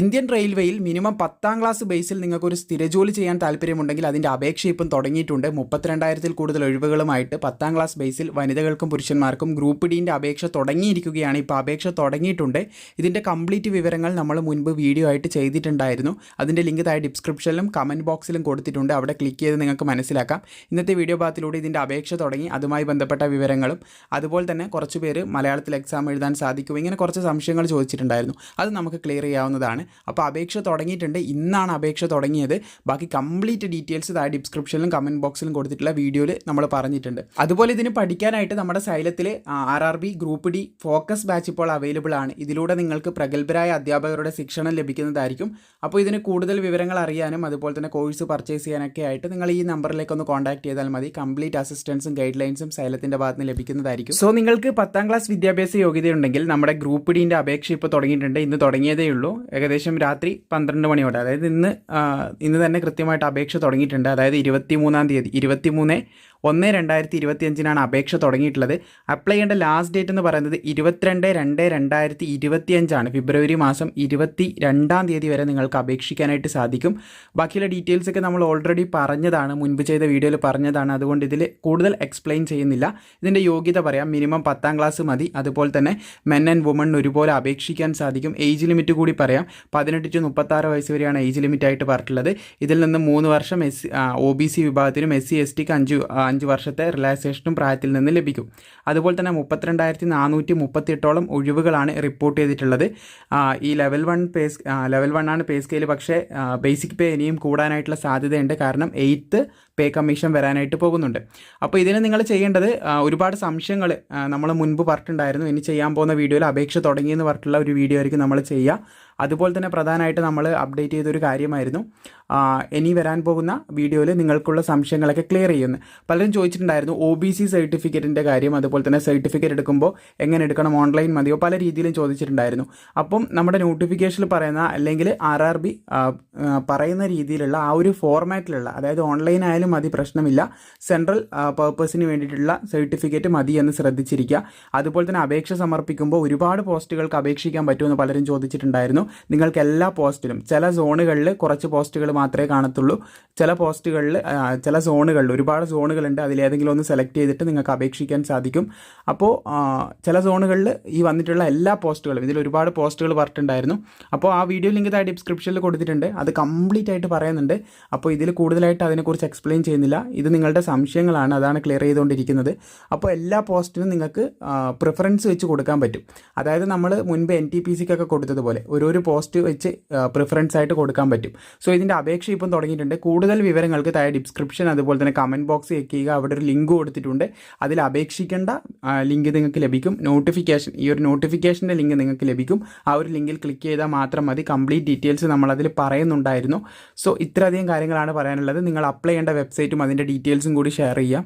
Indian റെയിൽവേയിൽ minimum പത്താം class ബേസിൽ നിങ്ങൾക്ക് ഒരു സ്ഥിരജോലി ചെയ്യാൻ താല്പര്യമുണ്ടെങ്കിൽ അതിന്റെ അപേക്ഷ ഇപ്പം തുടങ്ങിയിട്ടുണ്ട്. മുപ്പത്തിരണ്ടായിരത്തിൽ കൂടുതൽ ഒഴിവുകളുമായിട്ട് പത്താം ക്ലാസ് ബേസിൽ വനിതകൾക്കും പുരുഷന്മാർക്കും ഗ്രൂപ്പ് ഡീന്റെ അപേക്ഷ തുടങ്ങിയിരിക്കുകയാണ്. ഇപ്പോൾ അപേക്ഷ തുടങ്ങിയിട്ടുണ്ട്. ഇതിന്റെ കംപ്ലീറ്റ് വിവരങ്ങൾ നമ്മൾ മുൻപ് വീഡിയോ ആയിട്ട് ചെയ്തിട്ടുണ്ടായിരുന്നു. അതിന്റെ ലിങ്ക് താഴെ ഡിസ്ക്രിപ്ഷനിലും കമന്റ് ബോക്സിലും കൊടുത്തിട്ടുണ്ട്. അവിടെ ക്ലിക്ക് ചെയ്ത് നിങ്ങൾക്ക് മനസ്സിലാക്കാം. ഇന്നത്തെ വീഡിയോ ഭാഗത്തിലൂടെ ഇതിന്റെ അപേക്ഷ തുടങ്ങി അതുമായി ബന്ധപ്പെട്ട വിവരങ്ങളും അതുപോലെ തന്നെ കുറച്ച് പേര് മലയാളത്തിൽ എക്സാം എഴുതാൻ സാധിക്കും ഇങ്ങനെ കുറച്ച് സംശയങ്ങൾ ചോദിച്ചിട്ടുണ്ടായിരുന്നു. അത് നമുക്ക് ക്ലിയർ ചെയ്യാവുന്നതാണ്. അപ്പോൾ അപേക്ഷ തുടങ്ങിയിട്ടുണ്ട്. ഇന്നാണ് അപേക്ഷ തുടങ്ങിയത്. ബാക്കി കംപ്ലീറ്റ് ഡീറ്റെയിൽസ് താഴെ ഡിസ്ക്രിപ്ഷനിലും കമന്റ് ബോക്സിലും കൊടുത്തിട്ടുള്ള വീഡിയോയിൽ നമ്മൾ പറഞ്ഞിട്ടുണ്ട്. അതുപോലെ ഇതിന് പഠിക്കാനായിട്ട് നമ്മുടെ സൈലത്തിൽ R R B group D focus batch ഇപ്പോൾ അവൈലബിൾ ആണ്. ഇതിലൂടെ നിങ്ങൾക്ക് പ്രഗത്ഭരായ അധ്യാപകരുടെ ശിക്ഷണം ലഭിക്കുന്നതായിരിക്കും. അപ്പോൾ ഇതിന് കൂടുതൽ വിവരങ്ങൾ അറിയാനും അതുപോലെ തന്നെ കോഴ്സ് പർച്ചേസ് ചെയ്യാനൊക്കെ ആയിട്ട് നിങ്ങൾ ഈ നമ്പറിലേക്ക് ഒന്ന് കോൺടാക്ട് ചെയ്താൽ മതി. കംപ്ലീറ്റ് അസിസ്റ്റൻസും ഗൈഡ് ലൈൻസും സൈലത്തിന്റെ ഭാഗത്ത് നിന്ന് ലഭിക്കുന്നതായിരിക്കും. സോ നിങ്ങൾക്ക് പത്താം ക്ലാസ് വിദ്യാഭ്യാസ യോഗ്യതയുണ്ടെങ്കിൽ നമ്മുടെ ഗ്രൂപ്പ് ഡീന്റെ അപേക്ഷ ഇപ്പോൾ തുടങ്ങിയിട്ടുണ്ട്. ഇന്ന് തുടങ്ങിയതേ ഉള്ളൂ. ഏകദേശം രാത്രി പന്ത്രണ്ട് മണിയോടെ. അതായത് ഇന്ന് ഇന്ന് തന്നെ കൃത്യമായിട്ട് അപേക്ഷ തുടങ്ങിയിട്ടുണ്ട്. അതായത് ഇരുപത്തി മൂന്നാം തീയതി ഇരുപത്തി മൂന്ന് ഒന്ന് രണ്ടായിരത്തി ഇരുപത്തി അഞ്ചിനാണ് അപേക്ഷ തുടങ്ങിയിട്ടുള്ളത്. അപ്ലൈ ചെയ്യേണ്ട ലാസ്റ്റ് ഡേറ്റ് എന്ന് പറയുന്നത് ഇരുപത്തിരണ്ട് രണ്ട് രണ്ടായിരത്തി ഇരുപത്തി അഞ്ചാണ് ഫെബ്രുവരി മാസം ഇരുപത്തി രണ്ടാം തീയതി വരെ നിങ്ങൾക്ക് അപേക്ഷിക്കാനായിട്ട് സാധിക്കും. ബാക്കിയുള്ള ഡീറ്റെയിൽസ് ഒക്കെ നമ്മൾ ഓൾറെഡി പറഞ്ഞതാണ് മുൻപ് ചെയ്ത വീഡിയോയിൽ പറഞ്ഞതാണ്. അതുകൊണ്ട് ഇതിൽ കൂടുതൽ എക്സ്പ്ലെയിൻ ചെയ്യുന്നില്ല. ഇതിന്റെ യോഗ്യത പറയാം. മിനിമം പത്താം ക്ലാസ് മതി. അതുപോലെ തന്നെ മെൻ ആൻഡ് വുമൺ ഒരുപോലെ അപേക്ഷിക്കാൻ സാധിക്കും. ഏജ് ലിമിറ്റ് കൂടി പറയാം. പതിനെട്ട് ടു മുപ്പത്താറ് വയസ്സ് വരെയാണ് ഏജ് ലിമിറ്റ് ആയിട്ട് പറഞ്ഞിട്ടുള്ളത്. ഇതിൽ നിന്ന് മൂന്ന് വർഷം എസ് ഒ ബി സി വിഭാഗത്തിനും എസ് സി എസ് ടിക്ക് അഞ്ച് അഞ്ച് വർഷത്തെ റിലാക്സേഷനും പ്രായത്തിൽ നിന്ന് ലഭിക്കും. അതുപോലെ തന്നെ മുപ്പത്തിരണ്ടായിരത്തി നാനൂറ്റി മുപ്പത്തിയെട്ടോളം ഒഴിവുകളാണ് റിപ്പോർട്ട് ചെയ്തിട്ടുള്ളത്. ഈ level one pay level one ആണ് പേ സ്കെയിൽ പക്ഷേ ബേസിക് പേ ഇനിയും കൂടാനായിട്ടുള്ള സാധ്യതയുണ്ട്. കാരണം എയ്ത്ത് പേ കമ്മീഷൻ വരാനായിട്ട് പോകുന്നുണ്ട്. അപ്പോൾ ഇതിന് നിങ്ങൾ ചെയ്യേണ്ടത് ഒരുപാട് സംശയങ്ങൾ നമ്മൾ മുൻപ് പറഞ്ഞിട്ടുണ്ടായിരുന്നു. ഇനി ചെയ്യാൻ പോകുന്ന വീഡിയോയിൽ അപേക്ഷ തുടങ്ങിയെന്ന് പറഞ്ഞിട്ടുള്ള ഒരു വീഡിയോ ആയിരിക്കും നമ്മൾ ചെയ്യുക. അതുപോലെ തന്നെ പ്രധാനമായിട്ട് നമ്മൾ അപ്ഡേറ്റ് ചെയ്തൊരു കാര്യമായിരുന്നു. ഇനി വരാൻ പോകുന്ന വീഡിയോയിൽ നിങ്ങൾക്കുള്ള സംശയങ്ങളൊക്കെ ക്ലിയർ ചെയ്യുന്നു. പലരും ചോദിച്ചിട്ടുണ്ടായിരുന്നു ഒ ബി സി സർട്ടിഫിക്കറ്റിന്റെ കാര്യം അതുപോലെ തന്നെ സർട്ടിഫിക്കറ്റ് എടുക്കുമ്പോൾ എങ്ങനെ എടുക്കണം ഓൺലൈൻ മതിയോ പല രീതിയിലും ചോദിച്ചിട്ടുണ്ടായിരുന്നു. അപ്പം നമ്മുടെ നോട്ടിഫിക്കേഷനിൽ പറയുന്ന അല്ലെങ്കിൽ ആർ ആർ ബി പറയുന്ന രീതിയിലുള്ള ആ ഒരു ഫോർമാറ്റിലുള്ള അതായത് ഓൺലൈൻ ആയാലും മതി പ്രശ്നമില്ല. സെൻട്രൽ പേർപ്പസിന് വേണ്ടിയിട്ടുള്ള സർട്ടിഫിക്കറ്റ് മതി എന്ന് ശ്രദ്ധിച്ചിരിക്കുക. അതുപോലെ തന്നെ അപേക്ഷ സമർപ്പിക്കുമ്പോൾ ഒരുപാട് പോസ്റ്റുകൾക്ക് അപേക്ഷിക്കാൻ പറ്റുമെന്ന് പലരും ചോദിച്ചിട്ടുണ്ടായിരുന്നു. നിങ്ങൾക്ക് എല്ലാ പോസ്റ്റിലും ചില സോണുകളിൽ കുറച്ച് പോസ്റ്റുകൾ മാത്രമേ കാണത്തുള്ളൂ. ചില പോസ്റ്റുകളിൽ ചില സോണുകളിൽ ഒരുപാട് സോണുകളുണ്ട് അതിലേതെങ്കിലും ഒന്ന് സെലക്ട് ചെയ്തിട്ട് നിങ്ങൾക്ക് അപേക്ഷിക്കാൻ സാധിക്കും. അപ്പോൾ ചില സോണുകളിൽ ഈ വന്നിട്ടുള്ള എല്ലാ പോസ്റ്റുകളും ഇതിൽ ഒരുപാട് പോസ്റ്റുകൾ പറഞ്ഞിട്ടുണ്ടായിരുന്നു അപ്പോൾ ആ വീഡിയോ ലിങ്ക് താഴെ ഡിസ്ക്രിപ്ഷനിൽ കൊടുത്തിട്ടുണ്ട് അത് കംപ്ലീറ്റ് ആയിട്ട് പറയുന്നുണ്ട്. അപ്പോൾ ഇതിൽ കൂടുതലായിട്ട് അതിനെക്കുറിച്ച് എക്സ്പ്ലെയിൻ ചെയ്യുന്നില്ല. ഇത് നിങ്ങളുടെ സംശയങ്ങളാണ് അതാണ് ക്ലിയർ ചെയ്തുകൊണ്ടിരിക്കുന്നത്. അപ്പോൾ എല്ലാ പോസ്റ്റിനും നിങ്ങൾക്ക് പ്രിഫറൻസ് വെച്ച് കൊടുക്കാൻ പറ്റും. അതായത് നമ്മൾ മുൻപ് എൻ ടി പി സിക്കൊക്കെ കൊടുത്തതുപോലെ ഓരോരോ പോസ്റ്റ് വെച്ച് പ്രിഫറൻസ് ആയിട്ട് കൊടുക്കാൻ പറ്റും. സോ ഇതിന്റെ അപേക്ഷ ഇപ്പം തുടങ്ങിയിട്ടുണ്ട്. കൂടുതൽ വിവരങ്ങൾക്ക് താഴെ ഡിസ്ക്രിപ്ഷൻ അതുപോലെ തന്നെ കമന്റ് ബോക്സ് ചെക്ക് ചെയ്യുക. അവിടെ ഒരു ലിങ്ക് കൊടുത്തിട്ടുണ്ട്. അതിൽ അപേക്ഷിക്കേണ്ട ലിങ്ക് നിങ്ങൾക്ക് ലഭിക്കും. നോട്ടിഫിക്കേഷൻ ഈ ഒരു നോട്ടിഫിക്കേഷന്റെ ലിങ്ക് നിങ്ങൾക്ക് ലഭിക്കും. ആ ഒരു ലിങ്കിൽ ക്ലിക്ക് ചെയ്താൽ മാത്രം മതി. കംപ്ലീറ്റ് ഡീറ്റെയിൽസ് നമ്മളതിൽ പറയുന്നുണ്ടായിരുന്നു. സോ ഇത്രയധികം കാര്യങ്ങളാണ് പറയാനുള്ളത്. നിങ്ങൾ അപ്ലൈ ചെയ്യേണ്ട വെബ്സൈറ്റും അതിന്റെ ഡീറ്റെയിൽസും കൂടി ഷെയർ ചെയ്യാം.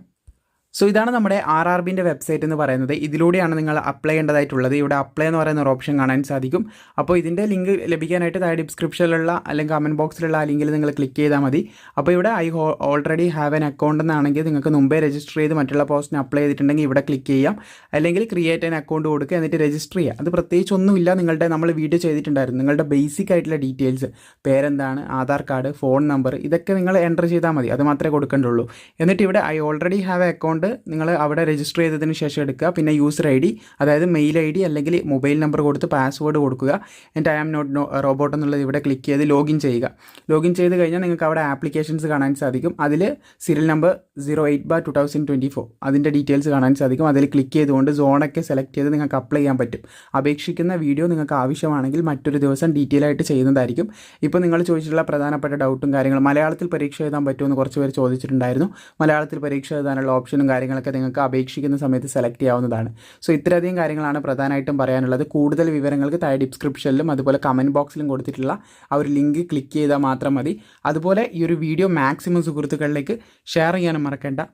സോ ഇതാണ് നമ്മുടെ ആർ ആർ ബിന്റെ വെബ്സൈറ്റ് എന്ന് പറയുന്നത്. ഇതിലൂടെയാണ് നിങ്ങൾ അപ്ലൈ ചെയ്യേണ്ടതായിട്ടുള്ളത്. ഇവിടെ അപ്ലൈ എന്ന് പറയുന്ന ഒരു ഓപ്ഷൻ കാണാൻ സാധിക്കും. അപ്പോൾ ഇതിന്റെ ലിങ്ക് ലഭിക്കാനായിട്ട് താഴെ ഡിസ്ക്രിപ്ഷനിലുള്ള അല്ലെങ്കിൽ കമന്റ് ബോക്സിലുള്ള ആ ലിങ്കിൽ നിങ്ങൾ ക്ലിക്ക് ചെയ്താൽ മതി. അപ്പോൾ ഇവിടെ I already have an account എന്നാണെങ്കിൽ നിങ്ങൾക്ക് മുമ്പേ രജിസ്റ്റർ ചെയ്ത് മറ്റുള്ള പോസ്റ്റിന് അപ്ലൈ ചെയ്തിട്ടുണ്ടെങ്കിൽ ഇവിടെ ക്ലിക്ക് ചെയ്യാം. അല്ലെങ്കിൽ ക്രിയേറ്റ് ആൻ അക്കൗണ്ട് കൊടുക്കുക എന്നിട്ട് രജിസ്റ്റർ ചെയ്യുക. അത് പ്രത്യേകിച്ച് ഒന്നുമില്ല. നിങ്ങളുടെ നമ്മൾ വീഡിയോ ചെയ്തിട്ടുണ്ടായിരുന്നു. നിങ്ങളുടെ ബേസിക് ആയിട്ടുള്ള ഡീറ്റെയിൽസ് പേരെന്താണ് ആധാർ കാർഡ് ഫോൺ നമ്പർ ഇതൊക്കെ നിങ്ങൾ എന്റർ ചെയ്താൽ മതി. അത് മാത്രമേ കൊടുക്കേണ്ടുള്ളൂ. എന്നിട്ട് ഇവിടെ I already have a account നിങ്ങൾ അവിടെ രജിസ്റ്റർ ചെയ്തതിന് ശേഷം എടുക്കുക. പിന്നെ യൂസർ ഐ ഡി അതായത് മെയിൽ ഐ ഡി അല്ലെങ്കിൽ മൊബൈൽ നമ്പർ കൊടുത്ത് പാസ്വേഡ് കൊടുക്കുക. എന്റെ I am not no robot എന്നുള്ളത് ഇവിടെ ക്ലിക്ക് ചെയ്ത് ലോഗിൻ ചെയ്യുക. ലോഗിൻ ചെയ്ത് കഴിഞ്ഞാൽ നിങ്ങൾക്ക് അവിടെ ആപ്ലിക്കേഷൻസ് കാണാൻ സാധിക്കും. അതിൽ serial number zero eight bar two thousand twenty four അതിന്റെ ഡീറ്റെയിൽസ് കാണാൻ സാധിക്കും. അതിൽ ക്ലിക്ക് ചെയ്തുകൊണ്ട് സോണൊക്കെ സെലക്ട് ചെയ്ത് നിങ്ങൾക്ക് അപ്ലൈ ചെയ്യാൻ പറ്റും. അപേക്ഷിക്കുന്ന വീഡിയോ നിങ്ങൾക്ക് ആവശ്യമാണെങ്കിൽ മറ്റൊരു ദിവസം ഡീറ്റെയിൽ ആയിട്ട് ചെയ്യുന്നതായിരിക്കും. ഇപ്പോൾ നിങ്ങൾ ചോദിച്ചിട്ടുള്ള പ്രധാനപ്പെട്ട ഡൗട്ടും കാര്യങ്ങളും മലയാളത്തിൽ പരീക്ഷ എഴുതാൻ പറ്റുമെന്ന് കുറച്ച് പേര് ചോദിച്ചിട്ടുണ്ടായിരുന്നു. മലയാളത്തിൽ പരീക്ഷ എഴുതാനുള്ള കാര്യങ്ങളൊക്കെ നിങ്ങൾക്ക് അപേക്ഷിക്കുന്ന സമയത്ത് സെലക്ട് ചെയ്യാവുന്നതാണ്. സോ ഇത്രയധികം കാര്യങ്ങളാണ് പ്രധാനമായിട്ടും പറയാനുള്ളത്. കൂടുതൽ വിവരങ്ങൾക്ക് താഴെ ഡിസ്ക്രിപ്ഷനിലും അതുപോലെ കമന്റ് ബോക്സിലും കൊടുത്തിട്ടുള്ള ആ ഒരു ലിങ്ക് ക്ലിക്ക് ചെയ്താൽ മാത്രം മതി. അതുപോലെ ഈ ഒരു വീഡിയോ മാക്സിമം സുഹൃത്തുക്കളിലേക്ക് ഷെയർ ചെയ്യാനും മറക്കേണ്ട.